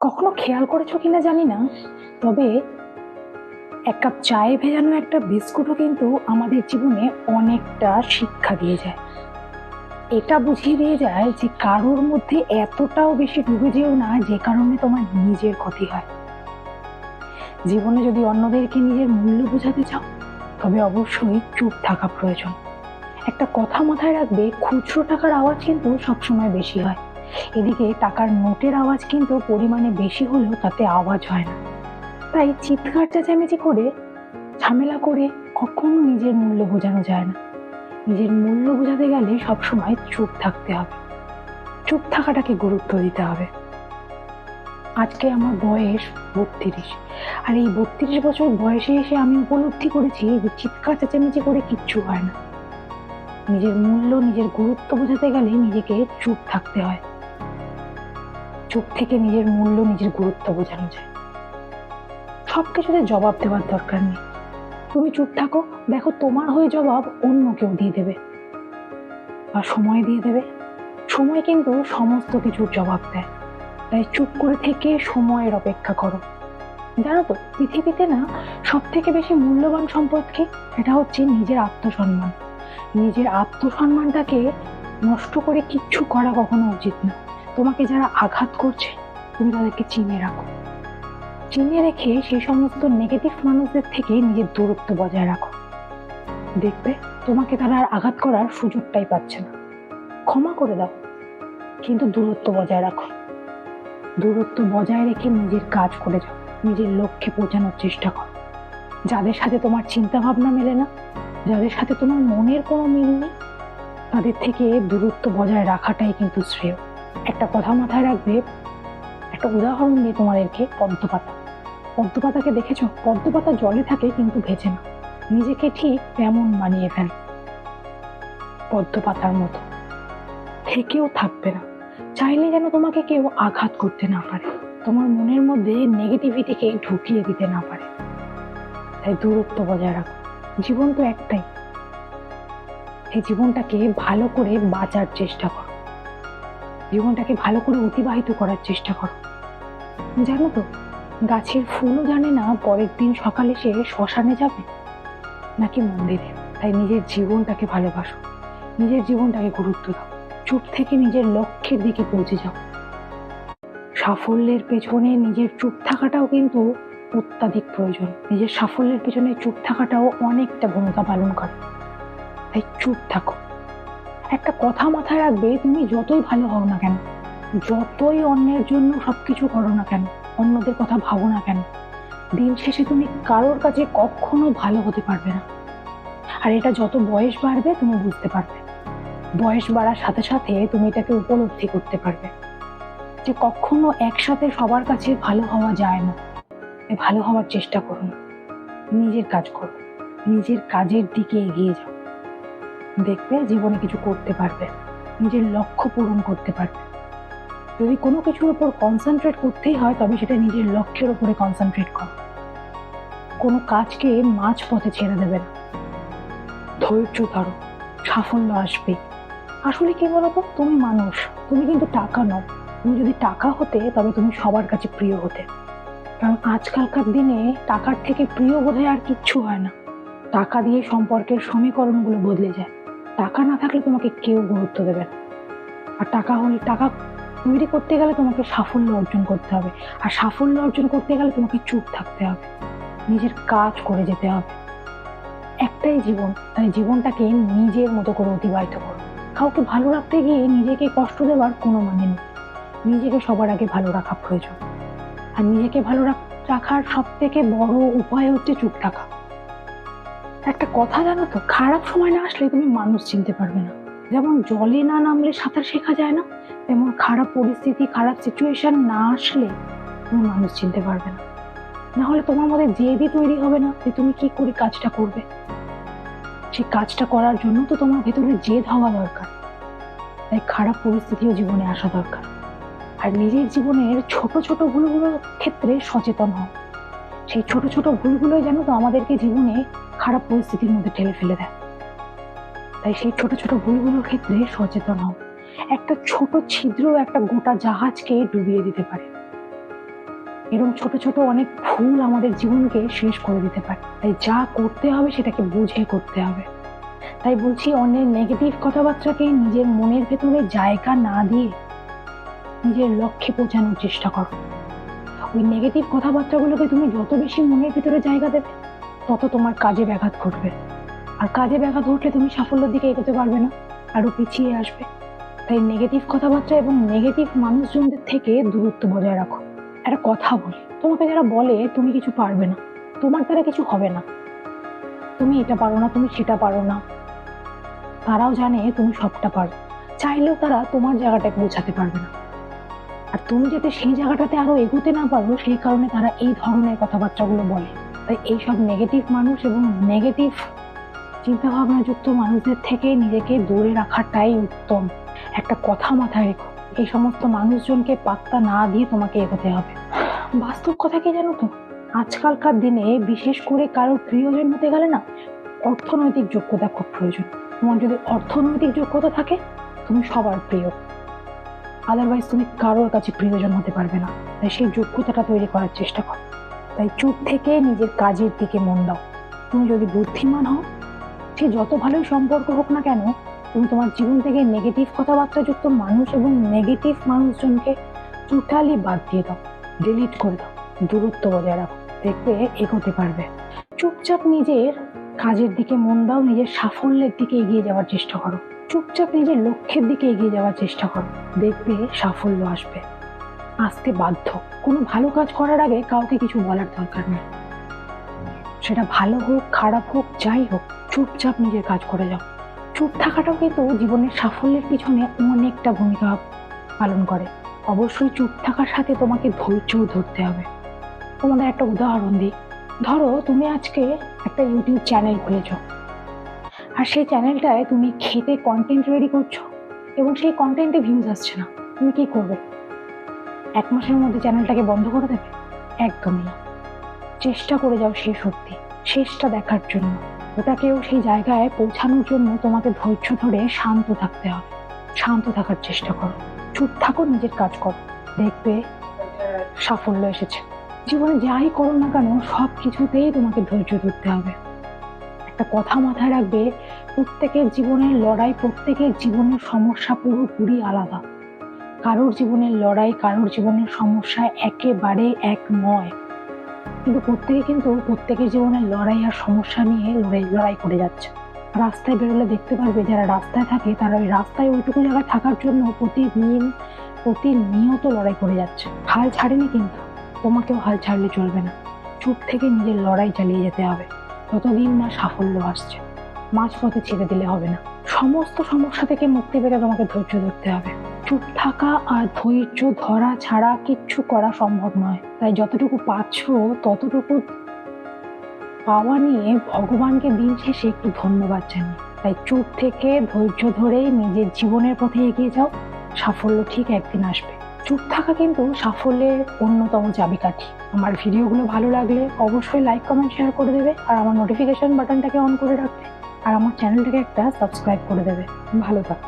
কখনো খেয়াল করেছ কিনা জানি না, তবে এক কাপ চায়ে ভেজানো একটা বিস্কুটও কিন্তু আমাদের জীবনে অনেকটা শিক্ষা দিয়ে যায়। এটা বুঝিয়ে দিয়ে যায় যে কারোর মধ্যে এতটাও বেশি ডুবে যেও না যে কারণে তোমার নিজের ক্ষতি হয়। জীবনে যদি অন্যদেরকে নিজের মূল্য বোঝাতে চাও, তবে অবশ্যই চুপ থাকা প্রয়োজন। একটা কথা মাথায় রাখবে, খুচরো টাকার আওয়াজ কিন্তু সবসময় বেশি হয়। এদিকে টাকার নোটের আওয়াজ কিন্তু পরিমাণে বেশি হলেও তাতে আওয়াজ হয় না। তাই চিৎকার চেঁচামেচি করে, ঝামেলা করে কখনো নিজের মূল্য বোঝানো যায় না। নিজের মূল্য বোঝাতে গেলে সবসময় চুপ থাকতে হবে। চুপ থাকাটাকে গুরুত্ব দিতে হবে। আজকে আমার বয়স বত্রিশ। আর এই বত্রিশ বছর বয়সে এসে আমি উপলব্ধি করেছি যে চিৎকার চেঁচামেচি করে কিচ্ছু হয় না। নিজের মূল্য, নিজের গুরুত্ব বোঝাতে গেলে নিজেকে চুপ থাকতে হয়। চুপ থেকে নিজের মূল্য, নিজের গুরুত্ব বোঝানো যায়। সব কিছুতে জবাব দেওয়ার দরকার নেই। তুমি চুপ থাকো, দেখো তোমার হয়ে জবাব অন্য কেউ দিয়ে দেবে। বা সময় দিয়ে দেবে। সময় কিন্তু সমস্ত কিছুর জবাব দেয়। তাই চুপ করে থেকে সময়ের অপেক্ষা করো। জানো তো, পৃথিবীতে না সব থেকে বেশি মূল্যবান সম্পদ কি? এটা হচ্ছে নিজের আত্মসম্মান। নিজের আত্মসম্মানটাকে নষ্ট করে কিচ্ছু করা কখনো উচিত না। তোমাকে যারা আঘাত করছে, তুমি তাদেরকে চিনে রাখো। চিনে রেখে সেই সমস্ত নেগেটিভ মানুষদের থেকে নিজের দূরত্ব বজায় রাখো। দেখবে, তোমাকে তারা আর আঘাত করার সুযোগটাই পাচ্ছে না। ক্ষমা করে দাও, কিন্তু দূরত্ব বজায় রাখো। দূরত্ব বজায় রেখে নিজের কাজ করে যাও, নিজের লক্ষ্যে পৌঁছানোর চেষ্টা করো। যাদের সাথে তোমার চিন্তা ভাবনা মেলে না, যাদের সাথে তোমার মনের কোনো মিল নেই, তাদের থেকে দূরত্ব বজায় রাখাটাই কিন্তু শ্রেয়। একটা কথা মাথায় রাখবে, একটা উদাহরণ দিয়ে তোমাদেরকে পদ্মপাতা। পদ্মপাতাকে দেখেছ? পদ্মপাতা জলে থাকে কিন্তু ভেজে না। নিজেকে ঠিক তেমন মানিয়ে ফেলে। পদ্মপাতার মতো। থেকেও থাকবে না। চাইলে যেন তোমাকে কেউ আঘাত করতে না পারে। তোমার মনের মধ্যে নেগেটিভিটিকে ঢুকিয়ে দিতে না পারে। তাই দূরত্ব বজায় রাখো। জীবন তো একটাই। এই জীবনটাকে ভালো করে বাঁচার চেষ্টা করো। জীবনটাকে ভালো করে অতিবাহিত করার চেষ্টা করো। জানো তো, গাছের ফুলও জানে না পরের দিন সকালে সে শ্মশানে যাবে? নাকি মন্দিরে? তাই নিজের জীবনটাকে ভালোবাসো। নিজের জীবনটাকে গুরুত্ব দাও। চুপ থেকে নিজের লক্ষ্যের দিকে পৌঁছে যাও। সাফল্যের পেছনে নিজের চুপ থাকাটাও কিন্তু অত্যাধিক প্রয়োজন। নিজের সাফল্যের পেছনে চুপ থাকাটাও অনেকটা ভূমিকা পালন করে। তাই চুপ থাকো। একটা কথা মাথায় রাখবে, তুমি যতই ভালো হও না কেন, যতই অন্যের জন্য সবকিছু করো না কেন, অন্যদের কথা ভাবো না কেন, দিন শেষে তুমি কারোর কাছে কখনো ভালো হতে পারবে না। আর এটা যত বয়স বাড়বে, তুমি বুঝতে পারবে। বয়স বাড়ার সাথে সাথে তুমি এটাকে উপলব্ধি করতে পারবে। যে কখনো একসাথে সবার কাছে ভালো হওয়া যায় না। ভালো হওয়ার চেষ্টা করুন নিজের কাজ করো। নিজের কাজের দিকে এগিয়ে যাও। দেখবে জীবনে কিছু করতে পারবে, নিজের লক্ষ্য পূরণ করতে পারবে। যদি কোনো কিছুর উপর কনসেন্ট্রেট করতেই হয়, তবে সেটা নিজের লক্ষ্যের উপরে কনসেন্ট্রেট করো। কোনো কাজকে মাঝ পথে ছেড়ে দেবে না। ধৈর্য ধরো, সাফল্য আসবে। আসলে কি বলতো? তুমি মানুষ, তুমি কিন্তু টাকা নও। তুমি যদি টাকা হতে, তবে তুমি সবার কাছে প্রিয় হতে। কারণ আজকালকার দিনে টাকার থেকে প্রিয় বোধহয় আর কিচ্ছু হয় না। টাকা দিয়ে সম্পর্কের সমীকরণগুলো বদলে যায়। টাকা না থাকলে তোমাকে কেউ গুরুত্ব দেবে আর টাকা হলে, টাকা তৈরি করতে গেলে তোমাকে সাফল্য অর্জন করতে হবে। আর সাফল্য অর্জন করতে গেলে তোমাকে চুপ থাকতে হবে। নিজের কাজ করে যেতে হবে। একটাই জীবন, তাই জীবনটাকে নিজের মতো করে অতিবাহিত করো। কাউকে ভালো রাখতে গিয়ে নিজেকে কষ্ট দেওয়ার কোনো মানে নেই। নিজেকে সবার আগে ভালো রাখা প্রয়োজন। আর নিজেকে ভালো রাখ- রাখার সব থেকে বড় উপায় হচ্ছে চুপ থাকা। একটা কথা জানো তো, খারাপ সময় না আসলে তুমি মানুষ চিনতে পারবে না। যেমন জলে না নামলে সাঁতার শেখা যায় না, তেমন খারাপ পরিস্থিতি, খারাপ সিচুয়েশন না আসলে তুমি মানুষ চিনতে পারবে না। না হলে তোমার মধ্যে জেদই তৈরি হবে না যে তুমি কি করে কাজটা করবে। সেই কাজটা করার জন্য তো তোমার ভেতরে জেদ হওয়া দরকার। তাই খারাপ পরিস্থিতিও জীবনে আসা দরকার। আর নিজের জীবনের ছোট ছোট ভুলগুলোর ক্ষেত্রে সচেতন হও। সেই ছোট ছোট ভুলগুলোই যেন তো আমাদেরকে জীবনে খারাপ পরিস্থিতির মধ্যে ঠেলে ফেলে দেয়। তাই সেই ছোট ছোট ভুলগুলোর ক্ষেত্রে সচেতন হও। একটা ছোট ছিদ্র, একটা গোটা জাহাজকে ডুবিয়ে দিতে পারে। এরকম ছোট ছোট অনেক ভুল আমাদের জীবনকে শেষ করে দিতে পারে। তাই যা করতে হবে সেটাকে বুঝে করতে হবে। তাই বলছি, অন্যের নেগেটিভ কথাবার্তাকে নিজের মনের ভেতরে জায়গা না দিয়ে নিজের লক্ষ্যে পৌঁছানোর চেষ্টা করো। ওই নেগেটিভ কথাবার্তাগুলোকে তুমি যত বেশি মনের ভিতরে জায়গা দেবে তত তোমার কাজে ব্যাঘাত ঘটবে। আর কাজে ব্যাঘাত ঘটলে তুমি সাফল্যের দিকে এগোতে পারবে না, আরও পিছিয়ে আসবে। তাই নেগেটিভ কথাবার্তা এবং নেগেটিভ মানুষজনদের থেকে দূরত্ব বজায় রাখো। একটা কথা বলি, তোমাকে যারা বলে তুমি কিছু পারবে না, তোমার দ্বারা কিছু হবে না। তুমি এটা পারো না, তুমি সেটা পারো না। তারাও জানে তুমি সবটা পারো, চাইলেও তারা তোমার জায়গাটায় পৌঁছাতে পারবে না। আর তুমি যাতে সেই জায়গাটাতে আরও এগোতে না পারো, সেই কারণে তারা এই ধরনের কথাবার্তাগুলো বলে। তাই এইসব নেগেটিভ মানুষ এবং নেগেটিভ চিন্তা ভাবনা যুক্ত মানুষদের থেকে নিজেকে দূরে রাখাটাই উত্তম। একটা কথা মাথায় রেখো, এই সমস্ত মানুষজনকে পাত্তা না দিয়ে তোমাকে এগোতে হবে। বাস্তব কথা কি জানো তো? আজকালকার দিনে বিশেষ করে কারোর প্রিয়জন হতে গেলে না, অর্থনৈতিক যোগ্যতা খুব প্রয়োজন। তোমার যদি অর্থনৈতিক যোগ্যতা থাকে, তুমি সবার প্রিয়। আদারওয়াইজ তুমি কারোর কাছে প্রিয়জন হতে পারবে না। তাই সেই যোগ্যতাটা তৈরি করার চেষ্টা করো। তাই চুপ থেকে নিজের কাজের দিকে মন দাও। তুমি যদি বুদ্ধিমান হও, সে যত ভালোই সম্পর্ক হোক না কেন, তুমি তোমার জীবন থেকে নেগেটিভ কথাবার্তা যুক্ত মানুষ এবং নেগেটিভ মানুষজনকে টোটালি বাদ দিয়ে দাও ডিলিট করে দাও, দূরত্ব বজায় রাখো, দেখবে এগোতে পারবে। চুপচাপ নিজের কাজের দিকে মন দাও, নিজের সাফল্যের দিকে এগিয়ে যাওয়ার চেষ্টা করো। চুপচাপ নিজের লক্ষ্যের দিকে এগিয়ে যাওয়ার চেষ্টা করো, দেখবে সাফল্য আসবে। আসতে বাধ্য। কোনো ভালো কাজ করার আগে কাউকে কিছু বলার দরকার নেই। সেটা ভালো হোক, খারাপ হোক, যাই হোক, চুপচাপ নিজের কাজ করে যাও। চুপ থাকাটাও কিন্তু জীবনের সাফল্যের পিছনে অনেকটা ভূমিকা পালন করে। অবশ্যই চুপ থাকার সাথে তোমাকে ধৈর্যও ধরতে হবে। তোমাদের একটা উদাহরণ দিই। ধরো তুমি আজকে একটা ইউটিউব চ্যানেল খুলেছো। আর সেই চ্যানেলটায় তুমি খেতে কন্টেন্ট রেডি করছ। এবং সেই কন্টেন্টে ভিউজ আসছে না। তুমি কি করবে? এক মাসের মধ্যে চ্যানেলটাকে বন্ধ করে দেবে? একদমই চেষ্টা করে যাও শেষ অব্দি শেষটা দেখার জন্য। ওটাকেও সেই জায়গায় পৌঁছানোর জন্য তোমাকে ধৈর্য ধরে শান্ত থাকতে হবে। শান্ত থাকার চেষ্টা করো। চুপ থাকো, নিজের কাজ করো। দেখবে সাফল্য এসেছে। জীবনে যাই করো না কেন, সব কিছুতেই তোমাকে ধৈর্য ধরতে হবে। একটা কথা মাথায় রাখবে, প্রত্যেকের জীবনের লড়াই, প্রত্যেকের জীবনের সমস্যা পুরোপুরি আলাদা। কারোর জীবনের লড়াই, কারোর জীবনের সমস্যা একেবারে এক নয়। কিন্তু প্রত্যেকে কিন্তু প্রত্যেকের জীবনের লড়াই আর সমস্যা নিয়ে লড়াই লড়াই করে যাচ্ছে। রাস্তায় বেরোলে দেখতে পারবে, যারা রাস্তায় থাকে, তারা ওই রাস্তায় ওইটুকু জায়গায় থাকার জন্য প্রতিদিন, প্রতিনিয়ত লড়াই করে যাচ্ছে। হাল ছাড়েনি কিন্তু। তোমাকেও হাল ছাড়লে চলবে না। চুপ থেকে নিজের লড়াই চালিয়ে যেতে হবে। ততদিন না সাফল্য আসছে, মাঝপথে ছেড়ে দিলে হবে না। সমস্ত সমস্যা থেকে মুক্তি পেতে তোমাকে ধৈর্য ধরতে হবে। চুপ থাকা আর ধৈর্য ধরা ছাড়া কিচ্ছু করা সম্ভব নয়। তাই যতটুকু পাচ্ছ ততটুকু পাওয়া নিয়ে ভগবানকে দিন শেষে একটু ধন্যবাদ জানি তাই চুপ থেকে ধৈর্য ধরেই নিজের জীবনের পথে এগিয়ে যাও। সাফল্য ঠিক একদিন আসবে। চুপ থাকা কিন্তু সাফল্যের অন্যতম চাবিকাঠি। আমার ভিডিওগুলো ভালো লাগলে অবশ্যই লাইক, কমেন্ট শেয়ার করে দেবে আর আমার নোটিফিকেশন বাটনটাকে অন করে রাখবে। আর আমার চ্যানেলটাকে একটা সাবস্ক্রাইব করে দেবে। ভালো থাক।